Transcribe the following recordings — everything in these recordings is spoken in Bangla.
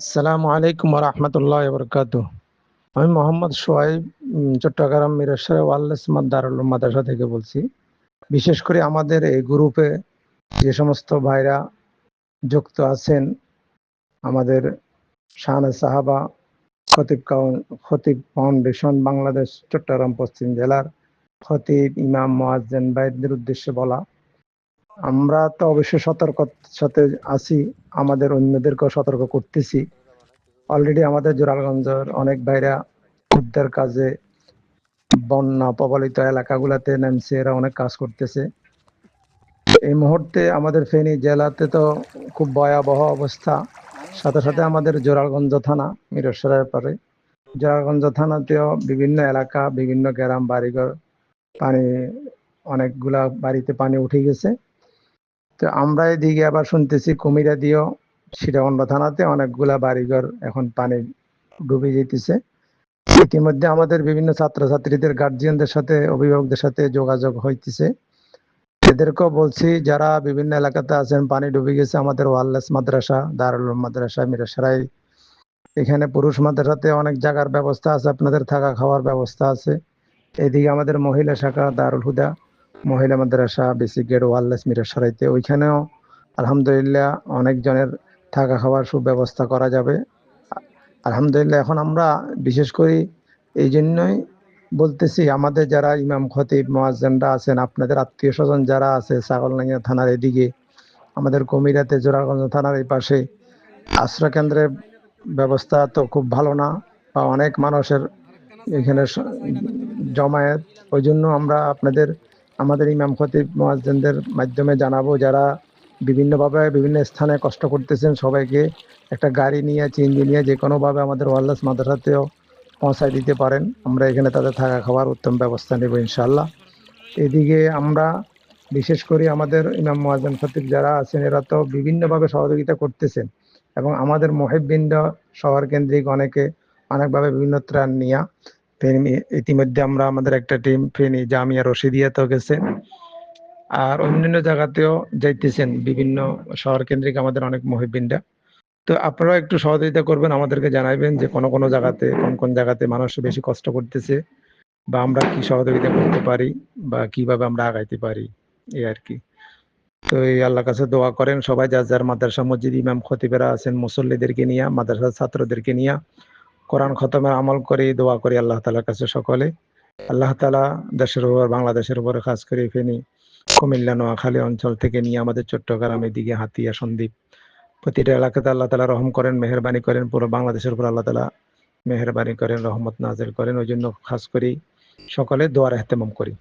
আসসালামু আলাইকুম রহমতুল্লাহ বরকাত আমি মোহাম্মদ সোয়াইব উম, চট্টগ্রাম মিরেশ্বর ওয়াল্লেস দারুল মাদ্রাসা থেকে বলছি। বিশেষ করে আমাদের এই গ্রুপে যে সমস্ত ভাইরা যুক্ত আছেন আমাদের শাহানা সাহাবা খতিব খতিব ফাউন্ডেশন বাংলাদেশ চট্টগ্রাম পশ্চিম জেলার খতিব ইমাম মোয়াজ্জেন ভাইদের উদ্দেশ্যে বলা আমরা তো অবশ্যই সতর্কতার সাথে আছি, আমাদের অন্যদেরকেও সতর্ক করতেছি। অলরেডি আমাদের জোরালগঞ্জের অনেক ভাইরা উদ্ধার কাজে বন্যা প্রবলিত এলাকাগুলোতে নেমছে, এরা অনেক কাজ করতেছে। এই মুহূর্তে আমাদের ফেনী জেলাতে তো খুব ভয়াবহ অবস্থা। সাথে সাথে আমাদের জোরালগঞ্জ থানা মিরসরার পরে। জোরালগঞ্জ থানাতেও বিভিন্ন এলাকা, বিভিন্ন গ্রাম, বাড়িঘর, পানি, অনেকগুলা বাড়িতে পানি উঠে গেছে। তো আমরা এদিকে আবার শুনতেছি, কুমিরা দিয়েও সিরাগঞ্জ থানাতে অনেকগুলা বাড়িঘর এখন পানি ডুবে যেতেছে ইতিমধ্যে আমাদের বিভিন্ন ছাত্রছাত্রীদের গার্জিয়ানদের সাথে, অভিভাবকদের সাথে যোগাযোগ হইতেছে। এদেরকেও বলছি, যারা বিভিন্ন এলাকাতে আছেন, পানি ডুবে গেছে, আমাদের ওয়ারলেস মাদ্রাসা দারুল মাদ্রাসা মিরাসরাই এখানে পুরুষ মাদ্রাসাতে অনেক জায়গার ব্যবস্থা আছে, আপনাদের থাকা খাওয়ার ব্যবস্থা আছে। এদিকে আমাদের মহিলা শাখা দারুল হুদা মহিলা মাদ্রাসা বেসিক গেট ওয়ারলেস মিরাসরাইতে ওইখানেও আলহামদুলিল্লাহ অনেকজনের থাকা খাওয়ার সুব্যবস্থা করা যাবে। আলহামদুলিল্লাহ এখন আমরা বিশেষ করে এই জন্যই বলতেছি, আমাদের যারা ইমাম, খতিব, মোয়াজ্জেনরা আছেন, আপনাদের আত্মীয় স্বজন যারা আছে, ছাগলনাইয়া থানার এদিকে, আমাদের কমিরাতে জোরাগঞ্জ থানার এই পাশে, আশ্রয় কেন্দ্রের ব্যবস্থা তো খুব ভালো না, বা অনেক মানুষের এখানে জমায়েত, ওই জন্য আমরা আপনাদের আমাদের ইমাম খতিব মোয়াজ্জেনদের মাধ্যমে জানাব, যারা বিভিন্নভাবে বিভিন্ন স্থানে কষ্ট করতেছেন, সবাইকে একটা গাড়ি নিয়ে চিনজি নিয়ে যে কোনোভাবে আমাদের ওয়াল্লাস মাদ্রাসাতেও পৌঁছায় দিতে পারেন। আমরা এখানে তাদের থাকা খাওয়ার উত্তম ব্যবস্থা নেব ইনশাল্লাহ এদিকে আমরা বিশেষ করে আমাদের ইমাম মোয়াজ্জেম খতিব যারা আছেন, এরা তো বিভিন্নভাবে সহযোগিতা করতেছেন এবং আমাদের মহিববৃন্দ শহর কেন্দ্রিক অনেকে অনেকভাবে বিভিন্ন ত্রাণ নিয়ে। ইতিমধ্যে আমরা আমাদের একটা টিম ফেনী জামিয়া রশিদিয়াতেও গেছে আর অন্যান্য জায়গাতেও যাইতেছেন, বিভিন্ন শহর কেন্দ্রিক আমাদের অনেক মহিববৃন্দা তো আপনারা একটু সহযোগিতা করবেন, আমাদেরকে জানাইবেন যে কোন কোন জায়গাতে, কোন কোন জায়গাতে মানুষ বেশি কষ্ট করতেছে, বা আমরা কি সহযোগিতা করতে পারি, বা কীভাবে আমরা আগাইতে পারি, এই আর কি। তো এই আল্লাহর কাছে দোয়া করেন সবাই, যার যার মাদ্রাসা মসজিদ ইমাম খতিবেরা আছেন, মুসল্লিদেরকে নিয়ে, মাদ্রাসার ছাত্রদেরকে নিয়ে। কোরআন খতমের আমল করি, দোয়া করি আল্লাহ তালার কাছে সকলে। আল্লাহ তালা দেশের উপর, বাংলাদেশের উপরে খাস করে ফেনি। কুমিল্লা, নোয়াখালী অঞ্চল থেকে নিয়ে আমাদের চট্টগ্রাম এদিকে হাতিয়া, সন্দ্বীপ। প্রতিটা এলাকাতে আল্লাহ তালা রহম করেন, মেহরবানি করেন, পুরো বাংলাদেশের উপর আল্লাহ তালা মেহরবানি করেন, রহমত নাজিল করেন। ওই জন্য খাস করি, সকলে দোয়ার এহতেমাম করি।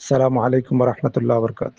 সালামু আলাইকুম রহমতুল্লাহ বরকাত